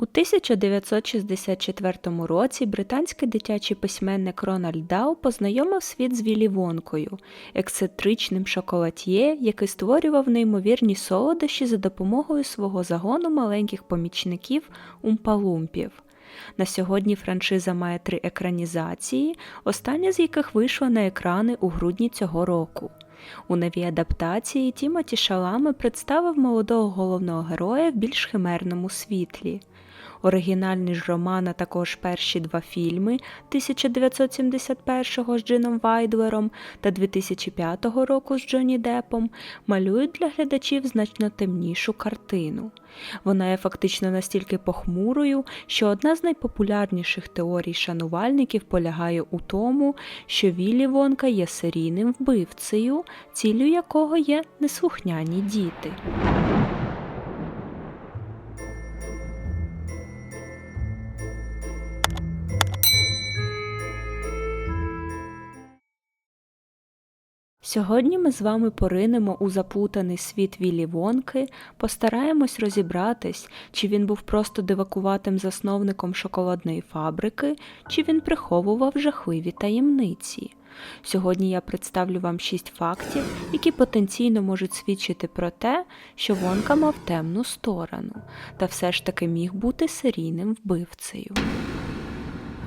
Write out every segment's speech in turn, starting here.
У 1964 році британський дитячий письменник Рональд Дау познайомив світ з Віллі Вонкою, ексцентричним шоколад'є, який створював неймовірні солодощі за допомогою свого загону маленьких помічників умпалумпів. На сьогодні франшиза має три екранізації, остання з яких вийшла на екрани у грудні цього року. У новій адаптації Тімоті Шаламе представив молодого головного героя в більш химерному світлі. Оригінальний ж роман, а також перші два фільми 1971 з Джином Вайдлером та 2005 року з Джонні Депом малюють для глядачів значно темнішу картину. Вона є фактично настільки похмурою, що одна з найпопулярніших теорій шанувальників полягає у тому, що Віллі Вонка є серійним вбивцею, ціллю якого є неслухняні діти. Сьогодні ми з вами поринемо у заплутаний світ Віллі Вонки, постараємось розібратись, чи він був просто дивакуватим засновником шоколадної фабрики, чи він приховував жахливі таємниці. Сьогодні я представлю вам шість фактів, які потенційно можуть свідчити про те, що Вонка мав темну сторону, та все ж таки міг бути серійним вбивцею.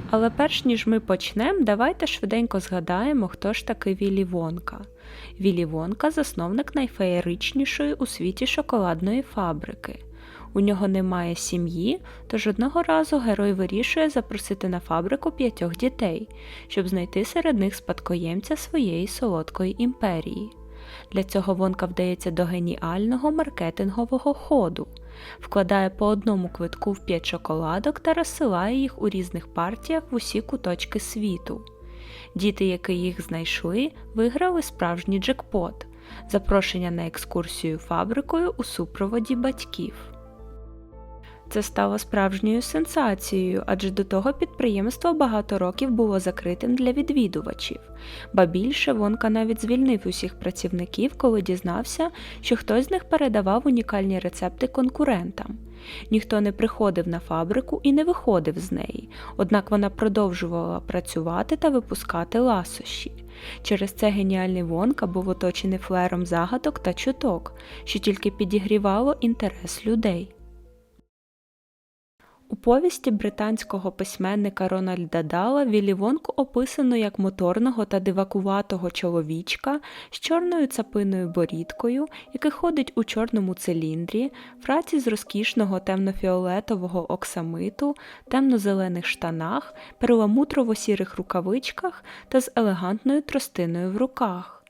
Але перш ніж ми почнемо, давайте швиденько згадаємо, хто ж такий Віллі Вонка. Віллі Вонка засновник найфеєричнішої у світі шоколадної фабрики. У нього немає сім'ї, тож одного разу герой вирішує запросити на фабрику п'ятьох дітей, щоб знайти серед них спадкоємця своєї солодкої імперії. Для цього Вонка вдається до геніального маркетингового ходу, вкладає по одному квитку в п'ять шоколадок та розсилає їх у різних партіях в усі куточки світу. Діти, які їх знайшли, виграли справжній джекпот запрошення на екскурсію фабрикою у супроводі батьків. Це стало справжньою сенсацією, адже до того підприємство багато років було закритим для відвідувачів. Ба більше Вонка навіть звільнив усіх працівників, коли дізнався, що хтось з них передавав унікальні рецепти конкурентам. Ніхто не приходив на фабрику і не виходив з неї, однак вона продовжувала працювати та випускати ласощі. Через це геніальний Вонка був оточений флером загадок та чуток, що тільки підігрівало інтерес людей. У повісті британського письменника Рональда Дала Віллі Вонку описано як моторного та дивакуватого чоловічка з чорною цапиною борідкою, який ходить у чорному циліндрі, фраці з розкішного темнофіолетового оксамиту, темно-зелених штанах, перламутрово-сірих рукавичках та з елегантною тростиною в руках.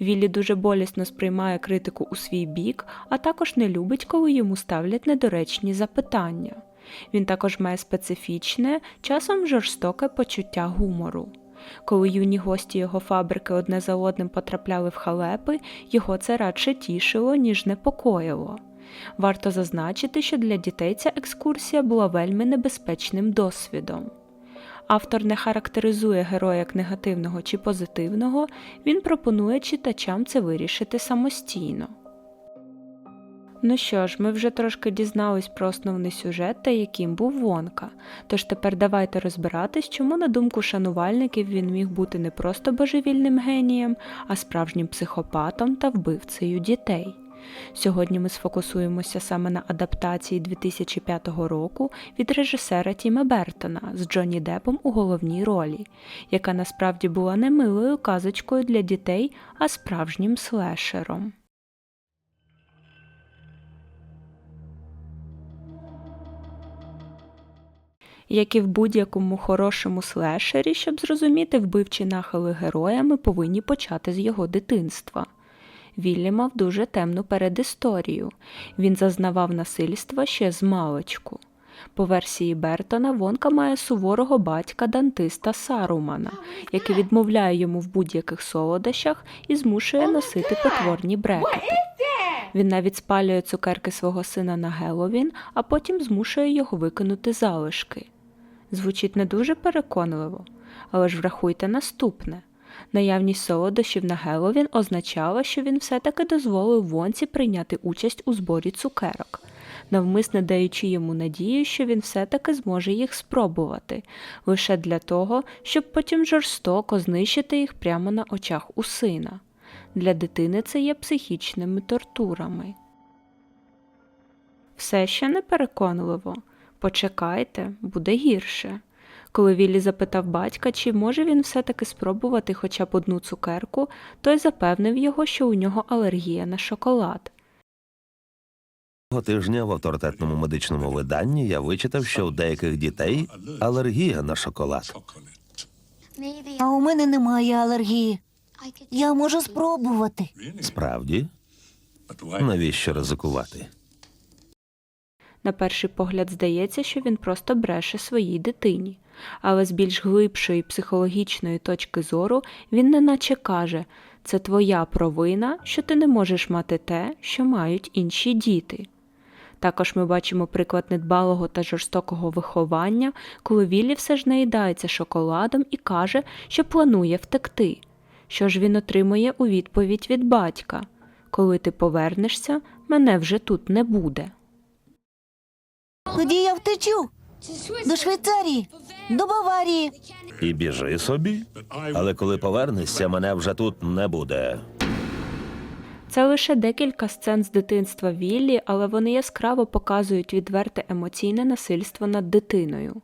Віллі дуже болісно сприймає критику у свій бік, а також не любить, коли йому ставлять недоречні запитання. Він також має специфічне, часом жорстоке почуття гумору. Коли юні гості його фабрики одне за одним потрапляли в халепи, його це радше тішило, ніж непокоїло. Варто зазначити, що для дітей ця екскурсія була вельми небезпечним досвідом. Автор не характеризує героя як негативного чи позитивного, він пропонує читачам це вирішити самостійно. Ну що ж, ми вже трошки дізнались про основний сюжет та яким був Вонка. Тож тепер давайте розбиратись, чому, на думку шанувальників, він міг бути не просто божевільним генієм, а справжнім психопатом та вбивцею дітей. Сьогодні ми сфокусуємося саме на адаптації 2005 року від режисера Тіма Бертона з Джонні Депом у головній ролі, яка насправді була не милою казочкою для дітей, а справжнім слешером. Як і в будь-якому хорошому слешері, щоб зрозуміти вбивчі нахили героя, ми повинні почати з його дитинства. Віллі мав дуже темну передісторію. Він зазнавав насильства ще з маличку. По версії Бертона, Вонка має суворого батька Дантиста Сарумана, який відмовляє йому в будь-яких солодощах і змушує носити потворні брекети. Він навіть спалює цукерки свого сина на Геловін, а потім змушує його викинути залишки. Звучить не дуже переконливо, але ж врахуйте наступне. Наявність солодощів на Геловін означала, що він все-таки дозволив Вонці прийняти участь у зборі цукерок, навмисне даючи йому надію, що він все-таки зможе їх спробувати, лише для того, щоб потім жорстоко знищити їх прямо на очах у сина. Для дитини це є психічними тортурами. Все ще непереконливо. Почекайте, буде гірше. Коли Віллі запитав батька, чи може він все-таки спробувати хоча б одну цукерку, той запевнив його, що у нього алергія на шоколад. Цього тижня в авторитетному медичному виданні я вичитав, що у деяких дітей алергія на шоколад. А у мене немає алергії. Я можу спробувати. Справді, навіщо ризикувати? На перший погляд здається, що він просто бреше своїй дитині, але з більш глибшої психологічної точки зору він неначе каже це твоя провина, що ти не можеш мати те, що мають інші діти. Також ми бачимо приклад недбалого та жорстокого виховання, коли Віллі все ж наїдається шоколадом і каже, що планує втекти. Що ж він отримує у відповідь від батька Коли ти повернешся, мене вже тут не буде. Тоді я втечу до Швейцарії, до Баварії. І біжи собі. Але коли повернешся, мене вже тут не буде. Це лише декілька сцен з дитинства Віллі, але вони яскраво показують відверте емоційне насильство над дитиною.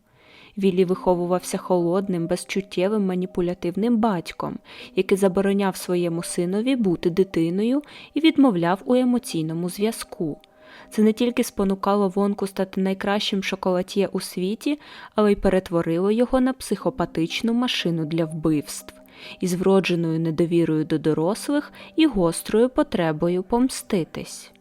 Віллі виховувався холодним, безчуттєвим маніпулятивним батьком, який забороняв своєму синові бути дитиною і відмовляв у емоційному зв'язку. Це не тільки спонукало Вонку стати найкращим шоколатіє у світі, але й перетворило його на психопатичну машину для вбивств із вродженою недовірою до дорослих і гострою потребою помститись.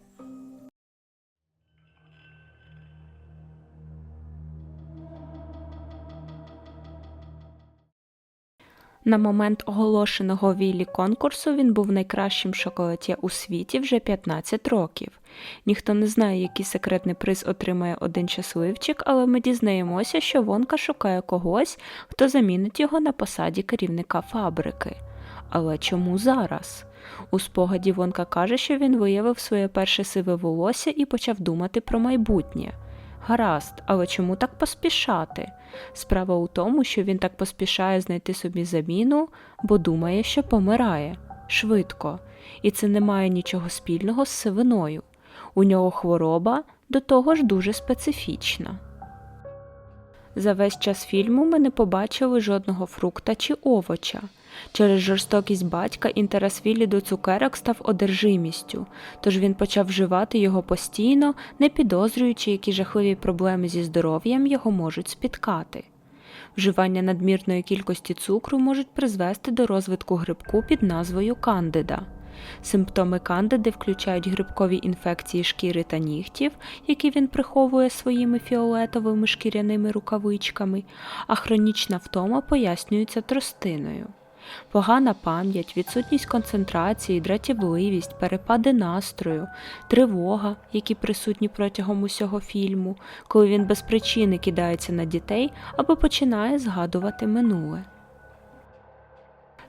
На момент оголошеного Віллі конкурсу він був найкращим шоколад'є у світі вже 15 років. Ніхто не знає, який секретний приз отримає один щасливчик, але ми дізнаємося, що Вонка шукає когось, хто замінить його на посаді керівника фабрики. Але чому зараз? У спогаді Вонка каже, що він виявив своє перше сиве волосся і почав думати про майбутнє. Гаразд, але чому так поспішати? Справа у тому, що він так поспішає знайти собі заміну, бо думає, що помирає швидко, і це не має нічого спільного з сивиною. У нього хвороба до того ж дуже специфічна. За весь час фільму ми не побачили жодного фрукта чи овоча. Через жорстокість батька інтерес Віллі до цукерок став одержимістю, тож він почав вживати його постійно, не підозрюючи, які жахливі проблеми зі здоров'ям його можуть спіткати. Вживання надмірної кількості цукру можуть призвести до розвитку грибку під назвою кандида. Симптоми кандиди включають грибкові інфекції шкіри та нігтів, які він приховує своїми фіолетовими шкіряними рукавичками, а хронічна втома пояснюється тростиною. Погана пам'ять, відсутність концентрації, дратівливість, перепади настрою, тривога, які присутні протягом усього фільму, коли він без причини кидається на дітей або починає згадувати минуле.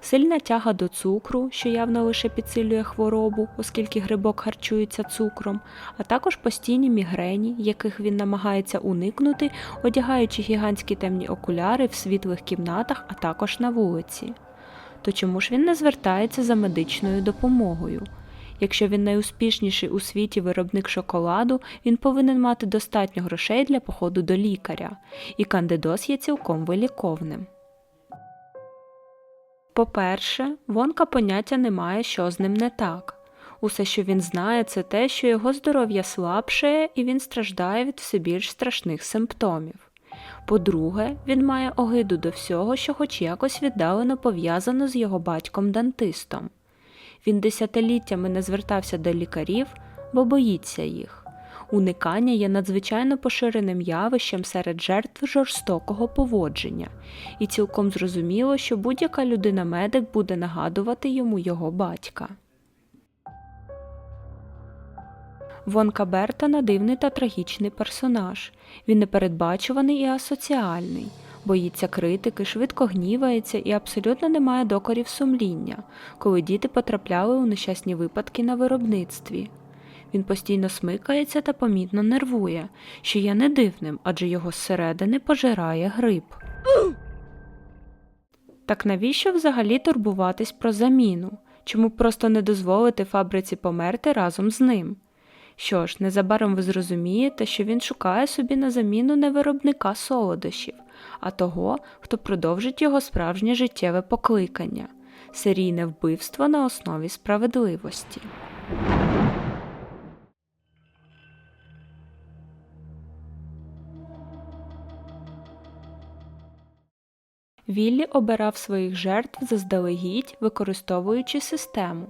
Сильна тяга до цукру, що явно лише підсилює хворобу, оскільки грибок харчується цукром, а також постійні мігрені, яких він намагається уникнути, одягаючи гігантські темні окуляри в світлих кімнатах, а також на вулиці. То чому ж він не звертається за медичною допомогою? Якщо він найуспішніший у світі виробник шоколаду, він повинен мати достатньо грошей для походу до лікаря, і кандидоз є цілком виліковним. По-перше, Вонка поняття не має, що з ним не так. Усе, що він знає, це те, що його здоров'я слабшає і він страждає від все більш страшних симптомів. По-друге, він має огиду до всього, що хоч якось віддалено пов'язано з його батьком-дантистом. Він десятиліттями не звертався до лікарів, бо боїться їх. Уникання є надзвичайно поширеним явищем серед жертв жорстокого поводження, і цілком зрозуміло, що будь-яка людина-медик буде нагадувати йому його батька. Вонка Бертона дивний та трагічний персонаж. Він непередбачуваний і асоціальний. боїться критики, швидко гнівається і абсолютно не має докорів сумління, коли діти потрапляли у нещасні випадки на виробництві. Він постійно смикається та помітно нервує, що є не дивним, адже його зсередини пожирає гриб. Так навіщо взагалі турбуватись про заміну? Чому просто не дозволити фабриці померти разом з ним? Що ж, незабаром ви зрозумієте, що він шукає собі на заміну не виробника солодощів, а того, хто продовжить його справжнє життєве покликання серійне вбивство на основі справедливості. Віллі обирав своїх жертв заздалегідь, використовуючи систему.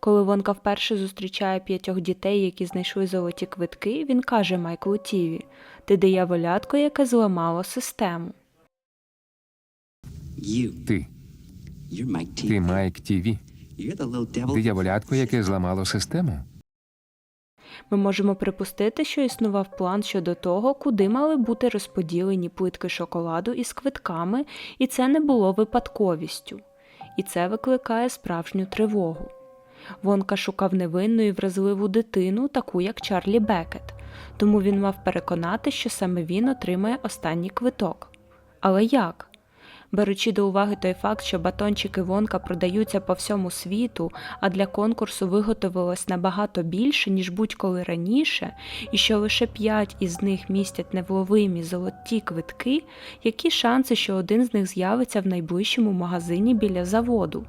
Коли Вонка вперше зустрічає п'ятьох дітей, які знайшли золоті квитки, він каже Майклу Тіві: Ти дияволятко, яке зламало систему. Ти. Ти Майк Тіві. Дияволятко, яке зламало систему. Ми можемо припустити, що існував план щодо того, куди мали бути розподілені плитки шоколаду із квитками, і це не було випадковістю. І це викликає справжню тривогу. Вонка шукав невинну і вразливу дитину, таку як Чарлі Бекет, тому він мав переконати, що саме він отримає останній квиток. Але як? Беручи до уваги той факт, що батончики Вонка продаються по всьому світу, а для конкурсу виготовилось набагато більше, ніж будь-коли раніше, і що лише п'ять із них містять невловимі золоті квитки, які шанси, що один з них з'явиться в найближчому магазині біля заводу?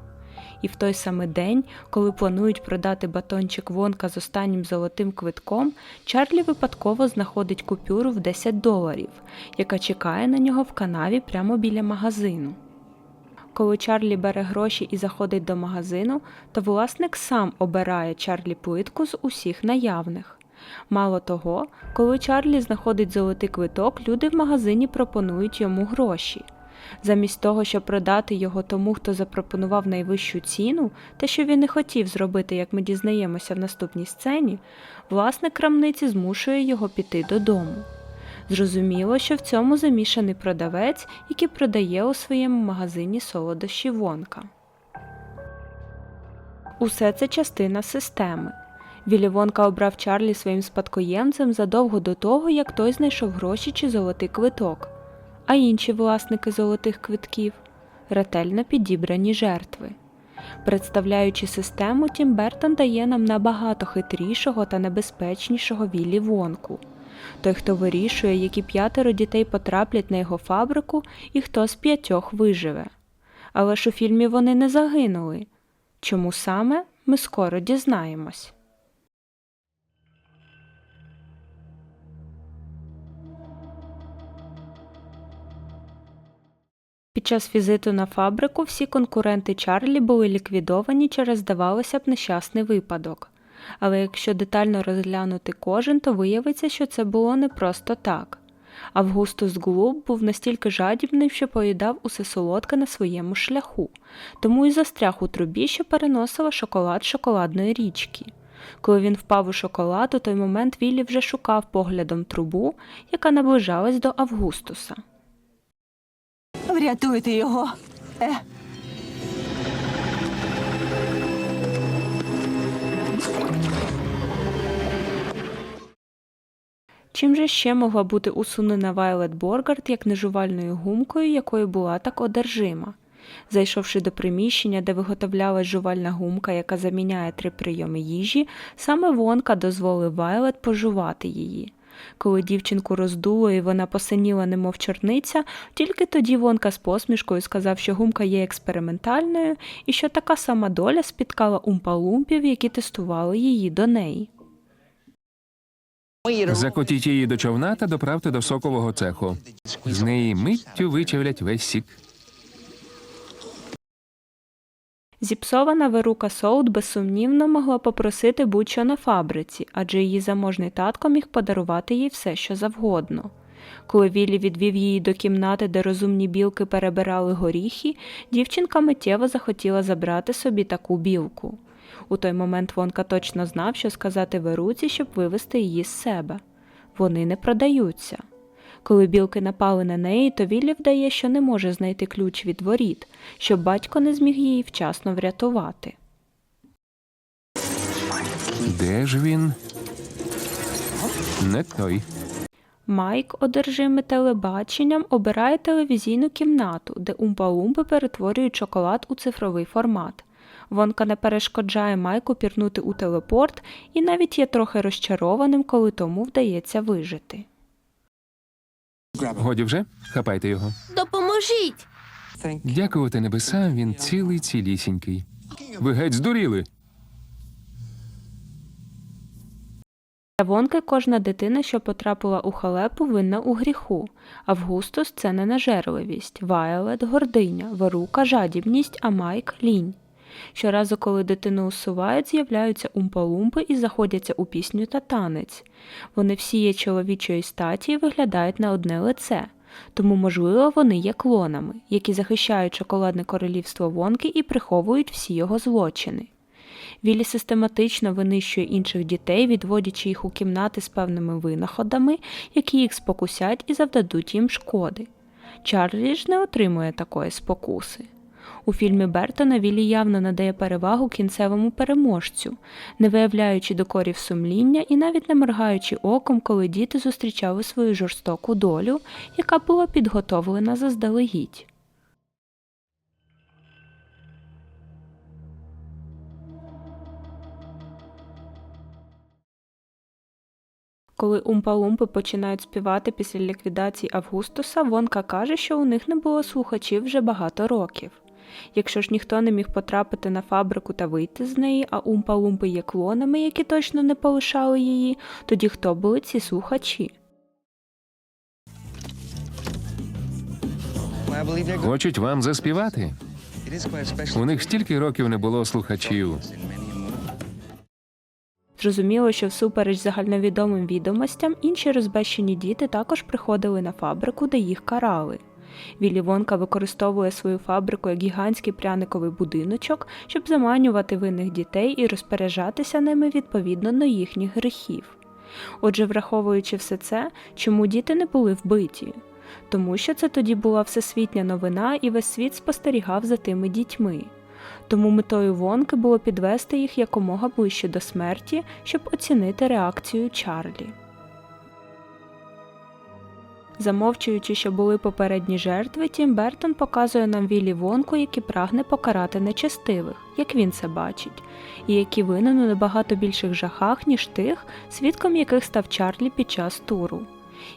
І в той самий день, коли планують продати батончик Вонка з останнім золотим квитком, Чарлі випадково знаходить купюру в 10 доларів, яка чекає на нього в канаві прямо біля магазину. Коли Чарлі бере гроші і заходить до магазину, то власник сам обирає Чарлі плитку з усіх наявних. Мало того, коли Чарлі знаходить золотий квиток, люди в магазині пропонують йому гроші. Замість того, щоб продати його тому, хто запропонував найвищу ціну, те, що він не хотів зробити, як ми дізнаємося в наступній сцені, власник крамниці змушує його піти додому. Зрозуміло, що в цьому замішаний продавець, який продає у своєму магазині солодощі Вонка. Усе це частина системи. Віллі Вонка обрав Чарлі своїм спадкоємцем задовго до того, як той знайшов гроші чи золотий квиток а інші власники золотих квитків ретельно підібрані жертви. Представляючи систему, Тім Бертон дає нам набагато хитрішого та небезпечнішого Віллі Вонку. Той, хто вирішує, які п'ятеро дітей потраплять на його фабрику і хто з п'ятьох виживе. Але ж у фільмі вони не загинули. Чому саме ми скоро дізнаємось. Під час візиту на фабрику всі конкуренти Чарлі були ліквідовані через, здавалося б, нещасний випадок. Але якщо детально розглянути кожен, то виявиться, що це було не просто так. Августус Глуб був настільки жадібним, що поїдав усе солодке на своєму шляху, тому й застряг у трубі, що переносила шоколад шоколадної річки. Коли він впав у шоколад, у той момент Віллі вже шукав поглядом трубу, яка наближалась до Августуса. Врятуйте його. Е, Чим же ще могла бути усунена Вайлет Боргард як нежувальною гумкою, якою була так одержима? Зайшовши до приміщення, де виготовлялась жувальна гумка, яка заміняє три прийоми їжі, саме Вонка дозволив Вайлет пожувати її. Коли дівчинку роздуло і вона посиніла, немов чорниця, тільки тоді Вонка з посмішкою сказав, що гумка є експериментальною і що така сама доля спіткала умпалумпів, які тестували її до неї. Закотіть її до човна та доправте до сокового цеху. З неї миттю вичавлять весь сік. Зіпсована вирука Соут безсумнівно могла попросити будь-що на фабриці, адже її заможний татко міг подарувати їй все, що завгодно. Коли Віллі відвів її до кімнати, де розумні білки перебирали горіхи, дівчинка миттєво захотіла забрати собі таку білку. У той момент Вонка точно знав, що сказати вируці, щоб вивести її з себе. Вони не продаються. Коли білки напали на неї, то Віллі вдає, що не може знайти ключ від воріт, щоб батько не зміг її вчасно врятувати. Де ж він? Не той. Майк, одержимий телебаченням, обирає телевізійну кімнату, де умпа-лумпи перетворюють шоколад у цифровий формат. Вонка не перешкоджає Майку пірнути у телепорт і навіть є трохи розчарованим, коли тому вдається вижити. Годі вже? Хапайте його. Допоможіть! Дякувати небесам, він цілий цілісінький. Ви геть здуріли. Вонки кожна дитина, що потрапила у халепу, винна у гріху. Августус це ненажерливість, Вайолет гординя, Верука жадібність, а Майк лінь. Щоразу, коли дитину усувають, з'являються умпалумпи і заходяться у пісню та танець. Вони всі є чоловічої статі і виглядають на одне лице. Тому, можливо, вони є клонами, які захищають шоколадне королівство Вонки і приховують всі його злочини. Віллі систематично винищує інших дітей, відводячи їх у кімнати з певними винаходами, які їх спокусять і завдадуть їм шкоди. Чарлі ж не отримує такої спокуси. У фільмі Бертона Віллі явно надає перевагу кінцевому переможцю, не виявляючи докорів сумління і навіть не моргаючи оком, коли діти зустрічали свою жорстоку долю, яка була підготовлена заздалегідь. Коли умпа-лумпи починають співати після ліквідації Августуса, Вонка каже, що у них не було слухачів вже багато років. Якщо ж ніхто не міг потрапити на фабрику та вийти з неї, а умпа-лумпи є клонами, які точно не полишали її, тоді хто були ці слухачі? Хочуть вам заспівати. У них стільки років не було слухачів. Зрозуміло, що всупереч загальновідомим відомостям інші розбещені діти також приходили на фабрику, де їх карали. Віллі Вонка використовує свою фабрику як гігантський пряниковий будиночок, щоб заманювати винних дітей і розпоряджатися ними відповідно до їхніх гріхів. Отже, враховуючи все це, чому діти не були вбиті? Тому що це тоді була всесвітня новина, і весь світ спостерігав за тими дітьми. Тому метою Вонки було підвести їх якомога ближче до смерті, щоб оцінити реакцію Чарлі. Замовчуючи, що були попередні жертви, Тім Бертон показує нам Віллі Вонку, який прагне покарати нечестивих, як він це бачить, і які винен у набагато більших жахах, ніж тих, свідком яких став Чарлі під час туру.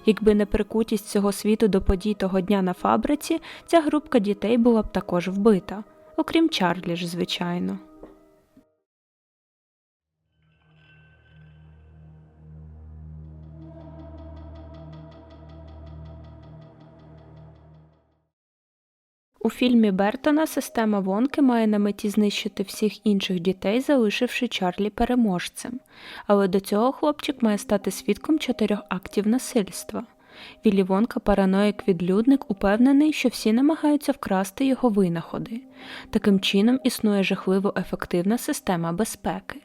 Якби не прикутість цього світу до подій того дня на фабриці, ця групка дітей була б також вбита, окрім Чарлі ж, звичайно. У фільмі Бертона система Вонки має на меті знищити всіх інших дітей, залишивши Чарлі переможцем. Але до цього хлопчик має стати свідком чотирьох актів насильства. Віллі Вонка, параноїк відлюдник, упевнений, що всі намагаються вкрасти його винаходи. Таким чином існує жахливо ефективна система безпеки.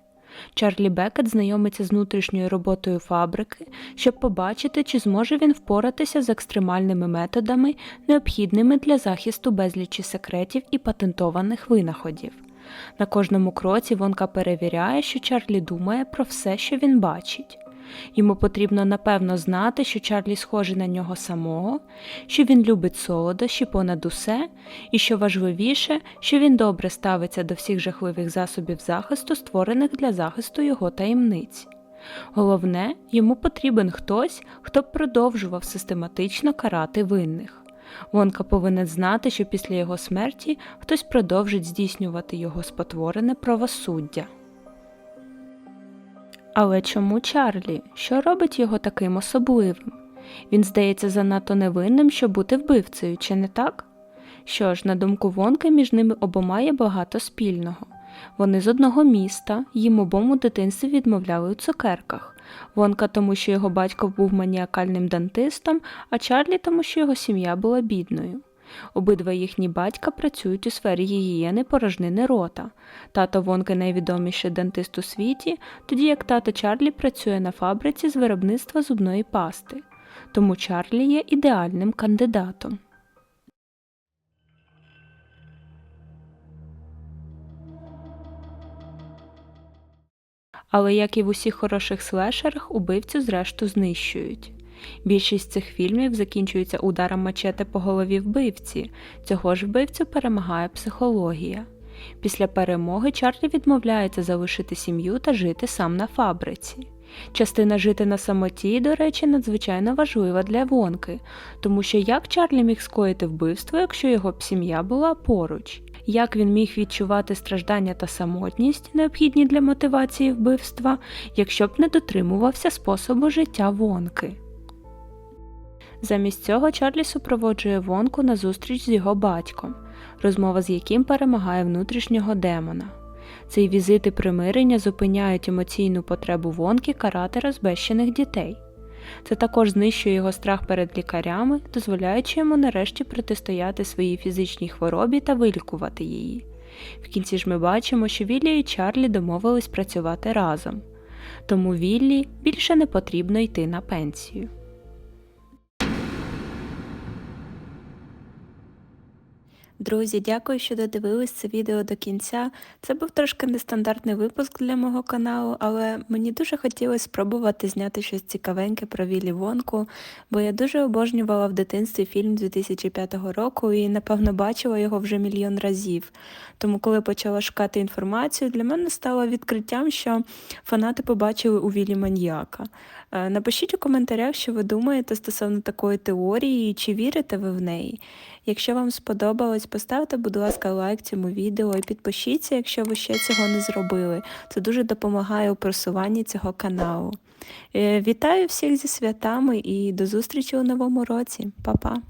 Чарлі Бекет знайомиться з внутрішньою роботою фабрики, щоб побачити, чи зможе він впоратися з екстремальними методами, необхідними для захисту безлічі секретів і патентованих винаходів. На кожному кроці Вонка перевіряє, що Чарлі думає про все, що він бачить. Йому потрібно напевно знати, що Чарлі схожий на нього самого, що він любить солодощі понад усе, і що важливіше, що він добре ставиться до всіх жахливих засобів захисту, створених для захисту його таємниць. Головне, йому потрібен хтось, хто б продовжував систематично карати винних. Вонка повинен знати, що після його смерті хтось продовжить здійснювати його спотворене правосуддя. Але чому Чарлі? Що робить його таким особливим? Він здається занадто невинним, щоб бути вбивцею, чи не так? Що ж, на думку Вонки, між ними обома є багато спільного. Вони з одного міста, їм обом у дитинстві відмовляли у цукерках. Вонка тому, що його батько був маніакальним дантистом, а Чарлі тому, що його сім'я була бідною. Обидва їхні батька працюють у сфері гігієни порожнини рота. Тато Вонки найвідоміший дантист у світі, тоді як тато Чарлі працює на фабриці з виробництва зубної пасти. тому Чарлі є ідеальним кандидатом. Але як і в усіх хороших слешерах, убивцю зрешту знищують. Більшість цих фільмів закінчується ударом мачете по голові вбивці. Цього ж вбивцю перемагає психологія. Після перемоги Чарлі відмовляється залишити сім'ю та жити сам на фабриці. Частина жити на самоті, до речі, надзвичайно важлива для Вонки, тому що як Чарлі міг скоїти вбивство, якщо його б сім'я була поруч? Як він міг відчувати страждання та самотність, необхідні для мотивації вбивства, якщо б не дотримувався способу життя Вонки? Замість цього Чарлі супроводжує Вонку на зустріч з його батьком, розмова з яким перемагає внутрішнього демона. Цей візит і примирення зупиняють емоційну потребу Вонки карати розбещених дітей. Це також знищує його страх перед лікарями, дозволяючи йому нарешті протистояти своїй фізичній хворобі та вилікувати її. В кінці ж ми бачимо, що Віллі і Чарлі домовились працювати разом, тому Віллі більше не потрібно йти на пенсію. Друзі, дякую, що додивились це відео до кінця. Це був трошки нестандартний випуск для мого каналу, але мені дуже хотілося спробувати зняти щось цікавеньке про Віллі Вонку, бо я дуже обожнювала в дитинстві фільм 2005 року і, напевно, бачила його вже мільйон разів. Тому, коли почала шукати інформацію, для мене стало відкриттям, що фанати побачили у Віллі маньяка. Е, Напишіть у коментарях, що ви думаєте стосовно такої теорії, чи вірите ви в неї. Якщо вам сподобалось, поставте, будь ласка, лайк цьому відео і підпишіться, якщо ви ще цього не зробили. Це дуже допомагає у просуванні цього каналу. Е, Вітаю всіх зі святами і до зустрічі у новому році. Па-па!